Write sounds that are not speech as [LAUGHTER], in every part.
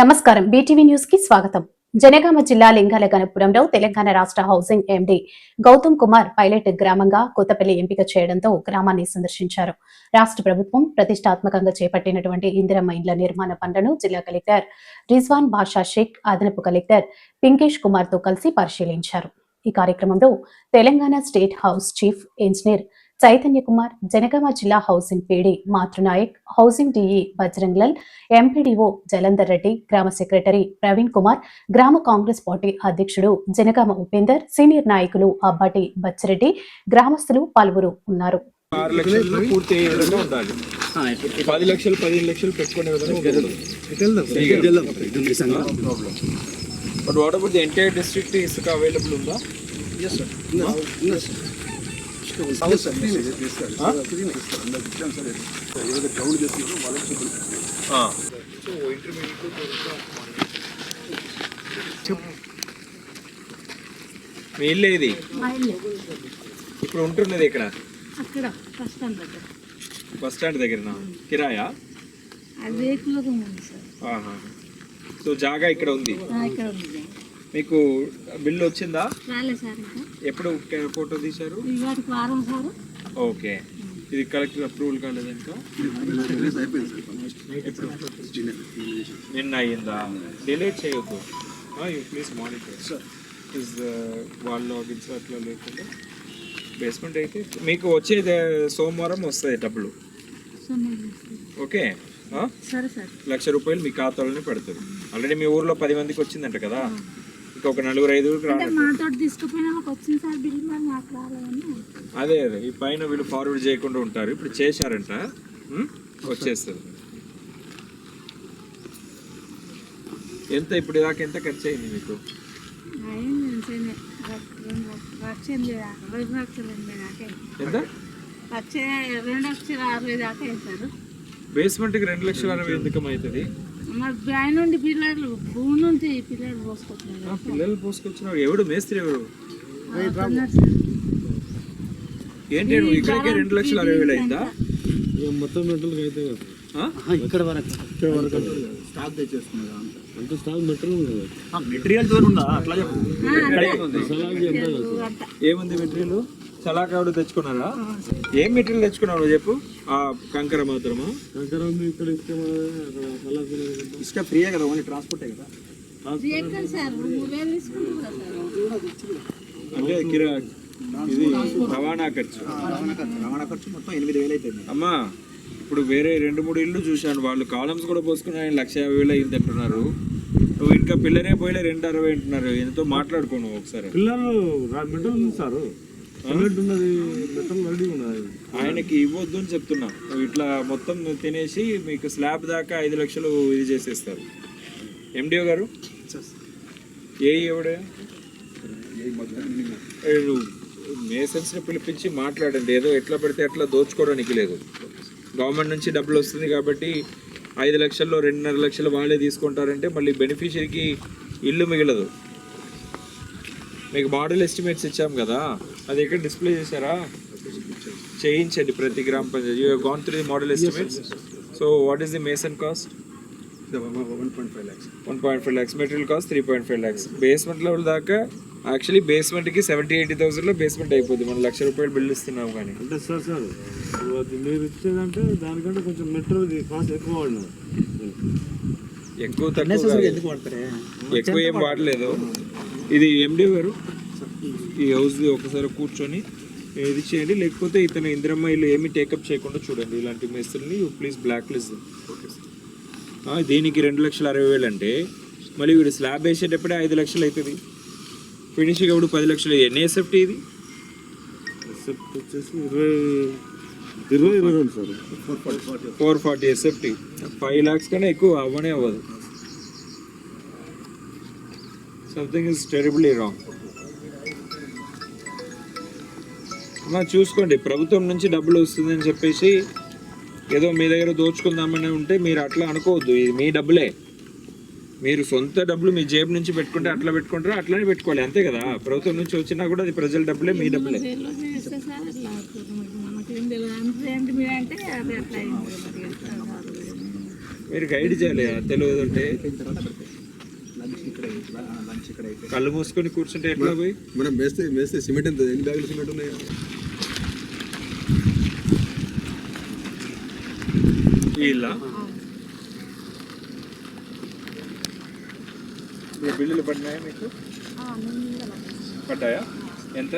నమస్కారం. బీటీవీ న్యూస్కి స్వాగతం. జనగామ జిల్లా లింగాల గణపురంలో తెలంగాణ రాష్ట్ర housing MD Gautam Kumar pilot గ్రామంగా కొత్తపల్లి ఎంపిక చేయడంతో గ్రామాన్ని సందర్శించారు. రాష్ట్ర ప్రభుత్వం ప్రతిష్టాత్మకంగా చేపట్టినటువంటి ఇందిరమ్మ ఇండ్ల నిర్మాణ పనులను జిల్లా కలెక్టర్ రిజ్వాన్ బాషా షేక్ అదనపు కలెక్టర్ పింకేష్ కుమార్తో కలిసి పరిశీలించారు. ఈ కార్యక్రమంలో Telangana state house chief engineer Chaitanya Kumar Jangaon జిల్లా housing PD Mathrunaik housing DE Bajranglal MPDO Jalandhar Reddy గ్రామ సెక్రటరీ ప్రవీణ్ కుమార్ గ్రామ కాంగ్రెస్ పార్టీ అధ్యక్షుడు జనగామ ఉపేందర్ సీనియర్ నాయకులు అబ్బాటి బచ్చిరెడ్డి గ్రామస్తులు పలువురు ఉన్నారు. ఆరు లక్షలు పూర్తి అయ్యే విధంగా ఉండాలి. పది లక్షలు పదిహేను లక్షలు పెట్టుకునే విధంగా but what about the entire district ఇసుక అవైలబుల్ ఉందా? మీ ఇల్లు ఏది మా ఇల్లు ఇప్పుడు ఉంటున్నది ఇక్కడ అక్కడ ఫస్ట్ స్టాండ్ దగ్గర. బస్ స్టాండ్ దగ్గర కిరాయా? సార్. సో జాగా ఇక్కడ ఉంది. ఆ, ఇక్కడ ఉంది. మీకు బిల్లు వచ్చిందా? రాలే సార్ ఇంకా. ఎప్పుడు ఫోటో తీశారు? సార్. ఓకే. ఇది కలెక్టర్ అప్రూవల్ కాలేదు ఇంకా? నిన్న అయ్యిందా? డిలేట్ చేయొద్దు. You please monitor. ఇస్ వాళ్ళ లాగిన్స్ అట్లా లేకుండా? బేస్మెంట్ అయితే మీకు వచ్చేది సోమవారం వస్తాయి డబ్బులు. ఓకే? సరే సార్. లక్ష రూపాయలు మీ ఖాతాలోనే పడుతుంది ఆల్రెడీ మీ ఊర్లో పది మందికి వచ్చిందంట కదా? ఇంకొక నలుగురు ఐదుగురికి రాలేదు అదే అదే. ఈ పైన వీళ్ళు ఫార్వర్డ్ చేయకుండా ఉంటారు. ఇప్పుడు చేశారంట? వచ్చేస్తుంది. ఎంత ఇప్పుడు దాకా ఎంత ఖర్చు అయింది మీకు. ఎంత? సార్ బేస్మెంట్కి రెండు లక్షల అరవై ఎందుకు అవుతుంది? మరి నుండి పిల్లలు భూమి నుండి పిల్లలు ఆ, పోసుకుంటున్నారు పిల్లలు పోసుకొచ్చినారు ఎవడు? మేస్త్రి సార్. ఏంటి ఇక్కడికే రెండు లక్షల అరవై వేలు అయిందా? మొత్తం మెటల్కి అయితే ఆ? ఇక్కడ వరకు. ఇక్కడ వరకు. స్టాక్ తెచ్చేసుకున్నారు అంత. స్టాక్ మెటీరియల్ కదా మెటీరియల్ ఉందా? అట్లా చెప్పు. ఏముంది మెటీరియల్? చలాకాడు తెచ్చుకున్నారా? ఏం మెటీరియల్ తెచ్చుకున్నావు చెప్పు? ఆ కంకర మాత్రమా? ఉంది ఇక్కడ ఇసుక ఫ్రీయే కదా ఓన్లీ ట్రాన్స్పోర్టే కదా? అంటే కిరా ఇది రవాణా ఖర్చు. రవాణా ఖర్చు. మొత్తం ఎనిమిది వేలు అవుతుంది అమ్మా ఇప్పుడు వేరే రెండు మూడు ఇల్లు చూశాను వాళ్ళు కాలమ్స్ కూడా పోసుకుని ఆయన లక్ష యాభై వేలు అయింది అంటున్నారు. నువ్వు ఇంకా పిల్లనే పోయిలే రెండు అరవై అంటున్నారు. ఎంతో మాట్లాడుకో నువ్వు ఒకసారి? పిల్లలు సార్. ఉన్నది ఉన్నది. ఆయనకి ఇవ్వద్దు అని చెప్తున్నా. ఇట్లా మొత్తం తినేసి మీకు స్లాబ్ దాకా ఐదు లక్షలు ఇది చేసేస్తారు. ఎండిఓ గారు? ఏ ఎవడే ఏ మేసన్స్ని పిలిపించి మాట్లాడండి. ఏదో ఎట్లా పడితే అట్లా దోచుకోవడానికి లేదు. గవర్నమెంట్ నుంచి డబ్బులు వస్తుంది కాబట్టి ఐదు లక్షల్లో రెండున్నర లక్షలు వాళ్ళే తీసుకుంటారంటే మళ్ళీ బెనిఫిషరీకి ఇల్లు మిగలదు. మీకు మోడల్ ఎస్టిమేట్స్ ఇచ్చాం కదా అది ఎక్కడ డిస్ప్లే చేశారా? చేయించండి ప్రతి గ్రామ panchayat you gone through the model estimates so what is the mason cost one point five lakhs one point five lakhs material cost three point five lakhs basement level దాకా actually బేస్మెంట్కి seventy eighty థౌసండ్లో basement అయిపోద్ది. మనం లక్ష రూపాయలు bill ఇస్తున్నాం కానీ. అంటే sir sir అది మీరు ఇచ్చేదంటే దానికంటే కొంచెం మెటీరియల్ కాస్ట్ ఎక్కువ వాడినారు ఎక్కువ తక్కువ ఎక్కువ ఏం వాడలేదు. ఇది ఎండి గారు? ఈ హౌస్ ఒకసారి కూర్చొని ఇది చేయండి. లేకపోతే ఇతను ఇందిరమ్మ ఇల్లు ఏమి టేకప్ చేయకుండా చూడండి. ఇలాంటి మేస్త్రిని ప్లీజ్ బ్లాక్ లిస్ట్ దీనికి రెండు లక్షల అరవై వేలు అంటే మళ్ళీ వీడు స్లాబ్ వేసేటప్పుడే ఐదు లక్షలు అవుతుంది ఫినిషింగ్ అప్పుడు పది లక్షలు. ఎన్ని ఎస్ఎఫ్టీ ఇది? సెట్ వచ్చేసి ఇరవై ఇరవై four forty SFT five lakhs కన్నా ఎక్కువ అవ్వనే అవ్వదు. సంథింగ్ ఇస్ టెరిబుల్లీ రాంగ్ చూసుకోండి. ప్రభుత్వం నుంచి డబ్బులు వస్తుందని చెప్పేసి ఏదో మీ దగ్గర దోచుకుందామని ఉంటే మీరు అట్లా అనుకోవద్దు. ఇది మీ డబ్బులే. మీరు సొంత డబ్బులు మీ జేబు నుంచి పెట్టుకుంటే అట్లా పెట్టుకుంటారో? అట్లనే పెట్టుకోవాలి. అంతే కదా? ప్రభుత్వం నుంచి వచ్చినా కూడా అది ప్రజల డబ్బులే మీ డబ్బులే. మీరు గైడ్ చేయాలి. తెలియదు అంటే లంచ్ ఇక్కడ అయితే కళ్ళు మూసుకొని కూర్చుంటే ఎట్లా పోయి? మనం వేస్తే వేస్తే సిమెంట్ ఎంత? ఎన్ని బ్యాగులు సిమెంట్ ఉన్నాయి? వీళ్ళ? ఇప్పుడు బిల్లులు పడినాయా మీకు? పడ్డాయా. ఎంత?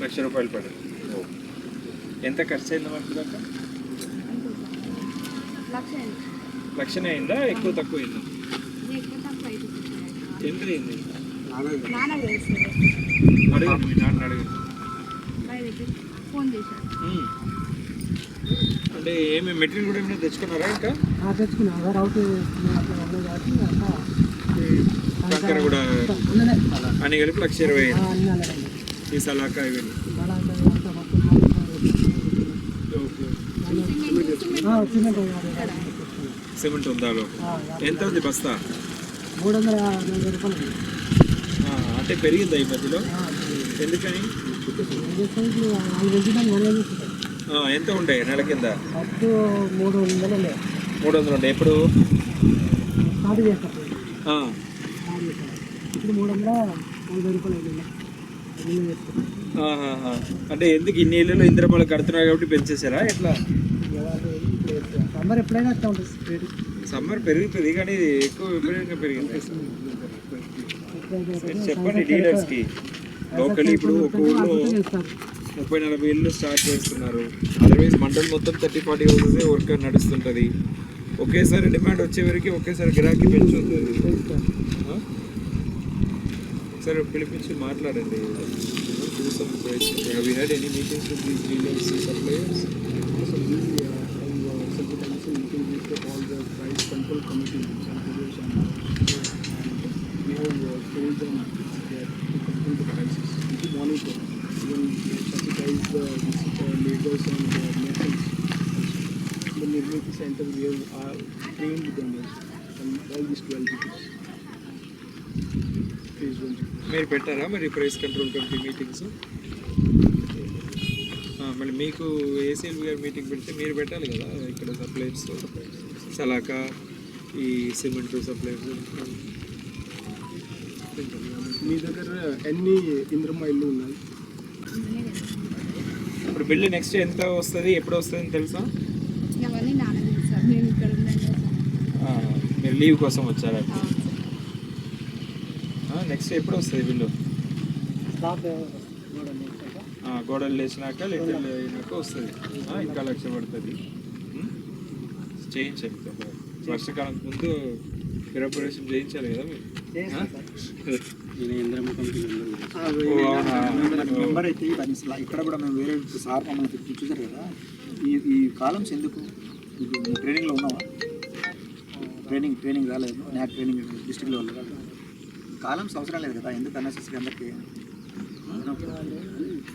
లక్ష. రూపాయలు పడ్డాయి. ఓ. ఎంత ఖర్చు అయింది మనకి దాకా? లక్షనే అయిందా? ఎక్కువ తక్కువ అయిందా? అంటే ఏమి మెటీరియల్ కూడా ఏమైనా తెచ్చుకున్నారా ఇంకా? తెచ్చుకున్నా కంకర కూడా అని కలిపి లక్ష ఇరవై అన్ని ఈ సలాక ఇవన్నీ సిమెంట్. ఉందా ఎంత ఉంది బస్తా? మూడు వందల నలభై రూపాయలు. అంటే పెరిగిందా ఈ మధ్యలో? ఎందుకని? ఎంత ఉండే నెల కింద? మూడు వందలు మూడు వందలు ఉండే ఎప్పుడు స్టార్ట్ చేస్తాం. ఇప్పుడు మూడు వందల నలభై రూపాయలు. అంటే ఎందుకు ఇన్ని ఏళ్ళలో ఇంద్రపాలు కడుతున్నారు కాబట్టి పెంచేసారా ఎట్లా? సమ్మర్ ఎప్పుడైనా వస్తూ ఉంటుంది సమ్మర్ పెరుగుతుంది కానీ ఎక్కువ విపరీతంగా పెరిగింది. మీరు చెప్పండి డీలర్స్కి లోకల్ ఇప్పుడు ఒక ఊళ్ళో ముప్పై నలభై ఇళ్ళు స్టార్ట్ చేస్తున్నారు. అదర్వైజ్ మండల్ మొత్తం థర్టీ ఫార్టీ అవుతుంది వర్క్ నడుస్తుంటుంది. ఒకేసారి డిమాండ్ వచ్చే వరకు ఒకేసారి గిరాకీ పెంచుతుంది ఒకసారి సరే పిలిపించి మాట్లాడండి. Have any meetings with suppliers So these uh, I uh, several times in meeting with all the price control committee and videos and, and we have uh, told them that to control the prices, to monitor, even uh, leaders and uh, nations. The Nirmiti మీరు పెట్టారా? మరి price control committee meetings? మళ్ళీ మీకు ACL గారు meeting పెడితే మీరు పెట్టాలి కదా ఇక్కడ సప్లైర్స్ సలాక ఈ సిమెంట్ సప్లైర్స్ మీ దగ్గర ఎన్ని ఇంద్రమ్మ ఇల్లు ఉన్నాయి? ఇప్పుడు బిల్లు నెక్స్ట్ ఎంత వస్తుంది ఎప్పుడు వస్తుంది తెలుసా? అవన్నీ నాన్న చేస్తారు మేము ఇక్కడ ఉన్నాం కదా ఆ, మీరు లీవ్ కోసం వచ్చారా. నెక్స్ట్ ఎప్పుడు వస్తుంది బిల్లు ఆ, గోడలు లేచినాక లిటర్లు అయినాక వస్తుంది. ఆ, ఇంకా లక్ష పడుతుంది? చేయించండి తొందరగా. వర్షాకాలం ముందు గ్రహప్రవేశం చేయించాలి కదా మీరు? ఆ? [LAUGHS] మెంబర్ అయితే ఇవన్నీ ఇక్కడ కూడా మేము వేరే సార్ మమ్మల్ని తిప్పి చూసారు కదా ఈ ఈ కాలమ్స్ ఎందుకు ట్రైనింగ్లో ఉన్నావా ట్రైనింగ్ ట్రైనింగ్ రాలేదు నాకు ట్రైనింగ్ డిస్ట్రిక్ట్ లెవెల్లో కాదు కాలమ్స్ అవసరం లేదు కదా ఎందుకు అన్నెసెసరీ అందరికీ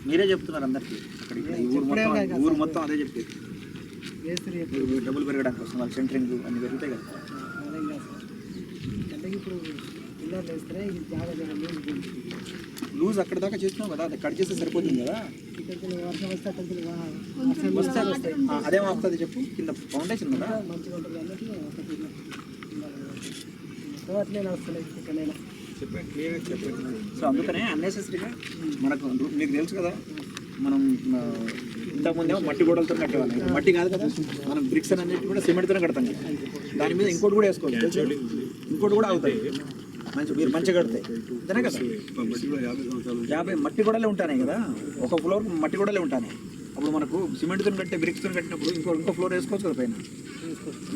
మీరే చెప్తున్నారు అందరికీ అక్కడ ఇక్కడ ఈ ఊరు మొత్తం ఊరు మొత్తం అదే చెప్పేది డబ్బులు పెరగడానికి వస్తుంది సెంటరింగ్ అన్ని పెరుగుతాయి కదా అంటే ఇప్పుడు లూజ్ అక్కడ దాకా చేస్తున్నావు కదా అది కట్ చేస్తే సరిపోతుంది కదా? వస్తే అదేం అవుతుంది చెప్పు కింద ఫౌండేషన్ కదా చెప్పండి క్లియర్గా చెప్పండి. సో అందుకనే అన్నెసెసరీగా మనకు మీకు తెలుసు కదా మనం ఇంతకుముందేమో మట్టి గోడలతో కట్టేవాళ్ళం. మట్టి కాదు కదా మనం బ్రిక్స్ అని అన్నిటి కూడా సిమెంట్తో కడతాం. దాని మీద ఇంకోటి కూడా వేసుకోవచ్చు తెలుసా? ఇంకోటి కూడా అవుతాయి మంచి మీరు మంచిగా కడతాయి. అంతేనే కదా? యాభై మట్టి గోడలే ఉంటాయి కదా? ఒక ఫ్లోర్ మట్టి గోడలే ఉంటాయి అప్పుడు మనకు సిమెంట్తో కట్టే బ్రిక్స్తో కట్టినప్పుడు ఇంకో ఇంకో ఫ్లోర్ వేసుకోవచ్చు కదా పైన?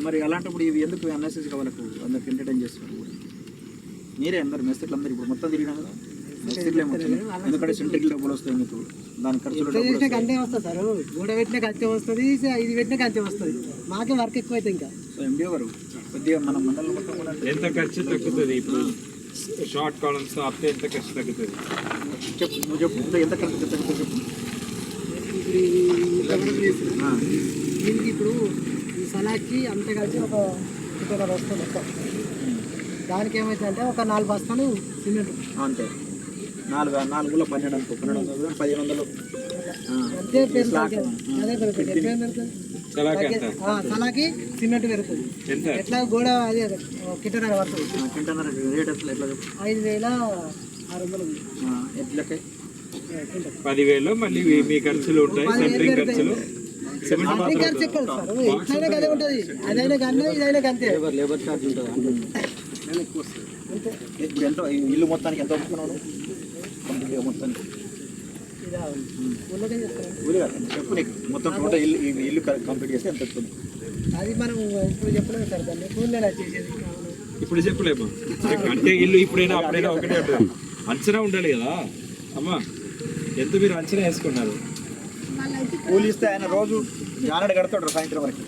మరి అలాంటప్పుడు ఇవి ఎందుకు అన్నెసెసరీగా వాళ్ళకు అందరికి ఎంటర్టైన్ చేస్తున్నారు? కూడా మీరే అందరు మెస్తిట్లు అందరు ఇప్పుడు మొత్తం తిరిగినా కదా? ఎందుకంటే సెంట్రిక్ డబ్బులు వస్తాయి మీకు. దాని ఖర్చులు అంతే వస్తుంది సార్. గోడ పెట్టినాక అంతే వస్తుంది ఇది పెట్టినాక అంతే వస్తుంది. మాకే వర్క్ ఎక్కువ అవుతుంది ఇంకా. సో ఎండిఓ గారు కొద్దిగా మన మండలం మొత్తం కూడా ఎంత ఖర్చు తగ్గుతుంది ఇప్పుడు? షార్ట్ కాలమ్స్ ఆపితే ఎంత ఖర్చు తగ్గుతుంది? చెప్పు నువ్వు చెప్పు ఇంత ఎంత ఖర్చు తగ్గుతుంది చెప్పు. దీనికి ఇప్పుడు ఈ సలాకి అంత కలిసి ఒక ఒకటిన్నర వస్తుంది మొత్తం దానికి ఏమైతుందంటే ఒక నాలుగు బస్తాలు సిమెంట్. అంతే. నాలుగు నాలుగులో పన్నెండు అనుకో పన్నెండు వందలు పదిహేను వందలు. అంతే పెరుగుతుంది అదే పెరుగుతుంది తలాకి సిమెంట్ పెరుగుతుంది. ఎట్లా గోడ అదే కిటన పడుతుంది కింటన్నర రేట్ ఎట్లా ఐదు వేల ఆరు వందలు పదివేలు మళ్ళీ మీ- ఖర్చులు ఉంటాయి సెంట్రింగ్ ఖర్చులు. ఎట్లయినా ఉంటుంది. అదైనా కన్నా ఇదైనా లేబర్ ఛార్జ్ ఉంటుంది? ఇల్లు మొత్తానికి ఎంత ఒప్పుకున్నావు కంప్లీట్గా మొత్తానికి ఇదా ఊళ్ళోనే చెప్తాను ఊరు కాదు, చెప్పు నీకు. మొత్తం టోటల్ ఇల్లు ఇల్లు కంప్లీట్ చేస్తే ఎంత వస్తుంది అది మనం ఇప్పుడు చెప్పలేము సార్ దాన్ని ఊళ్ళో చేసేది? ఇప్పుడు చెప్పలేమా? అంటే ఇల్లు ఇప్పుడైనా అప్పుడైనా ఒకటే ఉంటుంది అంచనా ఉండాలి కదా. అమ్మా ఎంత మీరు అంచనా వేసుకున్నారు? కూలి ఇస్తే ఆయన రోజు జానడు కడతాడు సాయంత్రం వరకు.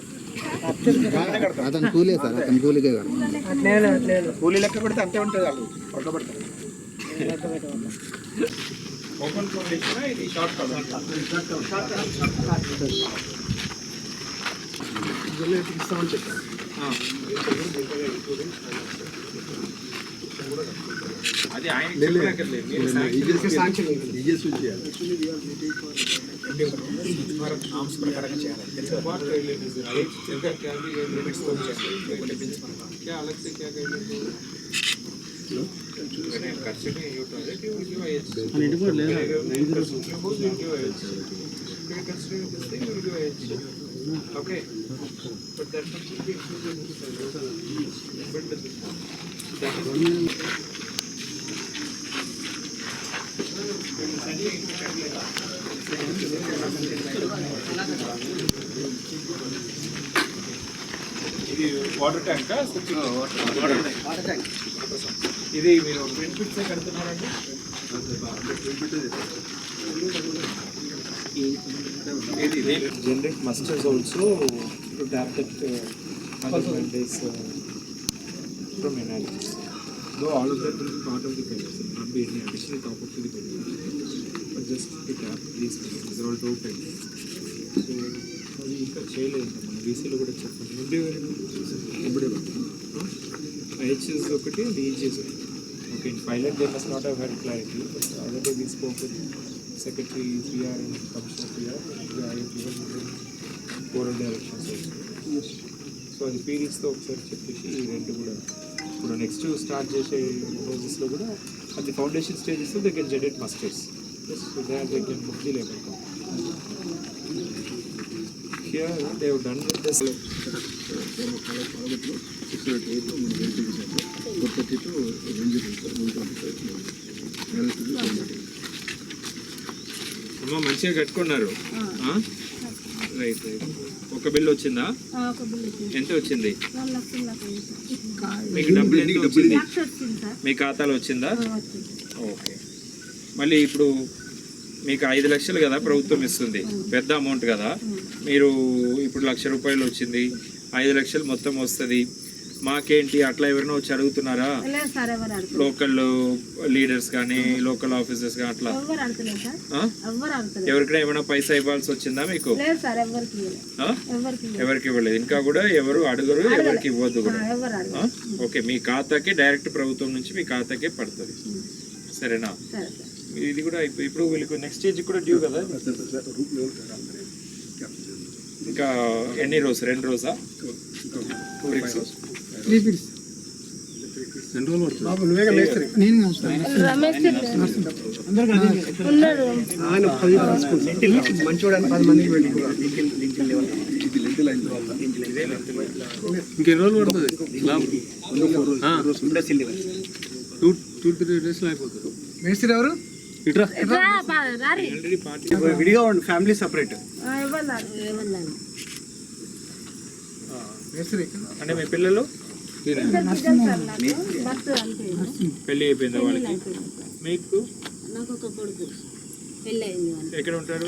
అతను కూలే సార్ అతను కూలికే కూలీ లెక్క పెడితే అంతే ఉంటుంది వాళ్ళు పట్ల పెడతారు ఓపెన్ ఫ్లోర్ ఇచ్చినా ఇది షార్ట్ అది ఆయన చెప్పనక్కర్లేదు మీరు sanction ఈజీ చేయాలి ఆమ్స్ ప్రకారంగా చేయాలి What guidelines is it? Check that can be Okay? But that should be included in the But this that is ఇది వాటర్ ట్యాంక్ వాటర్ ట్యాంక్ ఇది మీరు twenty fifth generate musters also tablet days from analysis though all of that part of the cameras not be additional top of to the cameras just the tap please this all to pen so అది ఇంకా చేయలేదు. మన బీసీలో కూడా చెప్పండి ఇప్పుడే ఇప్పుడే IHS ఒకటి డిహెచ్ఎస్ ఒకటి. Okay in pilot they must not have had clarity but other day we spoke with secretary PR and commissioner PR oral directions so అది పీరియడ్స్తో ఒకసారి చెప్పేసి ఈ రెండు కూడా ఇప్పుడు నెక్స్ట్ స్టార్ట్ చేసే రోజెస్లో కూడా అది ఫౌండేషన్ స్టేజెస్లో they can generate musters so they they can book the labour here they done with this అమ్మ మంచిగా కట్టుకున్నారు. Right right. ఒక బిల్ వచ్చిందా? ఎంత వచ్చింది? రెండు మీకు డబ్బులు ఎంత వచ్చింది? సార్. మీ ఖాతాలో వచ్చిందా? వచ్చింది. ఓకే. మళ్ళీ ఇప్పుడు మీకు ఐదు లక్షలు కదా ప్రభుత్వం ఇస్తుంది. పెద్ద అమౌంట్ కదా. మీరు ఇప్పుడు లక్ష రూపాయలు వచ్చింది. ఐదు లక్షలు మొత్తం వస్తుంది. మాకేంటి? అట్లా ఎవరైనా వచ్చి అడుగుతున్నారా? లోకల్ లీడర్స్ కానీ లోకల్ ఆఫీసర్స్ కానీ అట్లా. ఎవరికైనా ఏమైనా పైసా ఇవ్వాల్సి వచ్చిందా మీకు? ఎవరికి ఇవ్వలేదు. ఇంకా కూడా ఎవరు అడగరు ఎవరికి ఇవ్వద్దు కూడా. ఓకే మీ ఖాతాకే డైరెక్ట్ ప్రభుత్వం నుంచి మీ ఖాతాకే పడుతుంది. సరేనా? సరే సార్. ఇది కూడా ఇప్పుడు వీళ్ళకి నెక్స్ట్ స్టేజ్ కూడా డ్యూ కదా? ఇంకా ఎన్ని రోజు రెండు రోజా టూ వీక్స్ రెండు రోజులు పడుతుంది. ఉన్నాడు. మంచోడని పది మందికి పెట్టుకున్నాడు ఇది లెంత్ లైన్ ఇంకెన్ని రోజులు పడుతుంది? టూ టూ త్రీ డేస్లో అయిపోతుంది. మేస్త్రి ఎవరు? ఇట్రా. రా, పా, రారి. ఆల్రెడీ పార్టీ విడిగా ఉండి ఫ్యామిలీ సపరేట్ అంటే మీ పిల్లలు? పెళ్ళి అయిపోయిందా వాళ్ళకి. మీకు? నాకు ఒక కొడుకు. పెళ్ళి అయింది ఎక్కడ ఉంటారు.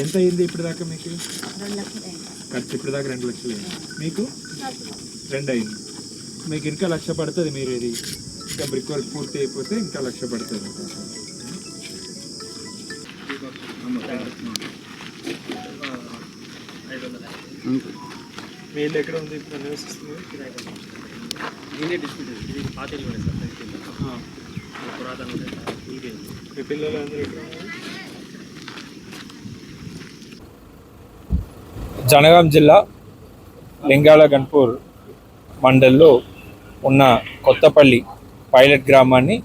ఎంత అయింది ఇప్పుడు దాకా మీకు? ఖర్చు ఇప్పుడు దాకా రెండు లక్షలు అయింది. మీకు? రెండు అయింది. మీకు ఇంకా లక్ష పడుతుంది మీరు ఇది ఇంకా బ్రిక్ వర్క్ పూర్తి అయిపోతే ఇంకా లక్ష పడుతుంది మీ ఇల్లు ఎక్కడ ఉంది ఇప్పుడు నివసిస్తుంది దీనే డిస్ట్రిబ్యూటర్ ఇది పాత ఇల్లు ఉండే సార్ పెద్ద ఇల్లు. ఇది పురాతన ఉండే సార్. కూలిపోయింది. మీ పిల్లలు అందరూ ఎక్కడ ఉన్నారు? జనగాం జిల్లా లింగాల గన్పూర్ మండల్లో ఉన్న కొత్తపల్లి పైలట్ గ్రామాన్ని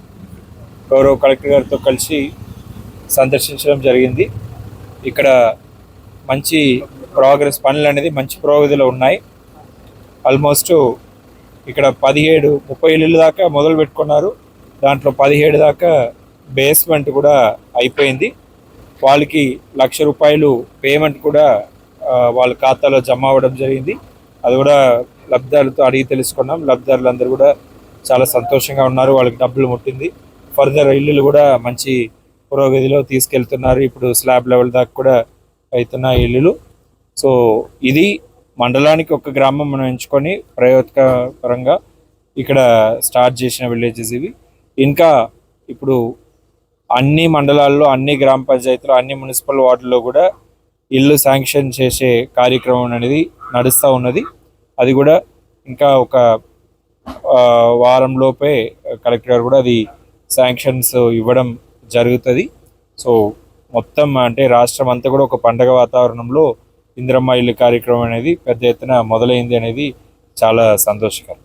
గౌరవ కలెక్టర్ గారితో కలిసి సందర్శించడం జరిగింది. ఇక్కడ మంచి ప్రోగ్రెస్ పనులు అనేది మంచి పురోగతిలో ఉన్నాయి. ఆల్మోస్ట్ ఇక్కడ పదిహేడు ముప్పై ఇళ్ళు దాకా మొదలు పెట్టుకున్నారు. దాంట్లో పదిహేడు దాకా బేస్మెంట్ కూడా అయిపోయింది. వాళ్ళకి లక్ష రూపాయలు పేమెంట్ కూడా వాళ్ళ ఖాతాలో జమ అవ్వడం జరిగింది. అది కూడా లబ్ధిదారులతో అడిగి తెలుసుకున్నాం. లబ్ధిదారులందరూ కూడా చాలా సంతోషంగా ఉన్నారు. వాళ్ళకి డబ్బులు ముట్టింది. ఫర్దర్ ఇల్లులు కూడా మంచి పురోగతిలో తీసుకెళ్తున్నారు. ఇప్పుడు స్లాబ్ లెవెల్ దాకా కూడా అవుతున్నాయి ఇల్లులు. సో ఇది మండలానికి ఒక గ్రామం మనం ఎంచుకొని ప్రయోజకపరంగా ఇక్కడ స్టార్ట్ చేసిన విలేజెస్ ఇవి. ఇంకా ఇప్పుడు అన్ని మండలాల్లో అన్ని గ్రామ పంచాయతీలు అన్ని మున్సిపల్ వార్డుల్లో కూడా ఇల్లు శాంక్షన్ చేసే కార్యక్రమం అనేది నడుస్తూ ఉన్నది. అది కూడా ఇంకా ఒక వారం లోపే కలెక్టర్ గారు కూడా అది శాంక్షన్స్ ఇవ్వడం జరుగుతుంది. సో మొత్తం అంటే రాష్ట్రం అంతా కూడా ఒక పండగ వాతావరణంలో ఇందిరమ్మ ఇల్లు కార్యక్రమం అనేది పెద్ద ఎత్తున మొదలైంది అనేది చాలా సంతోషకరం.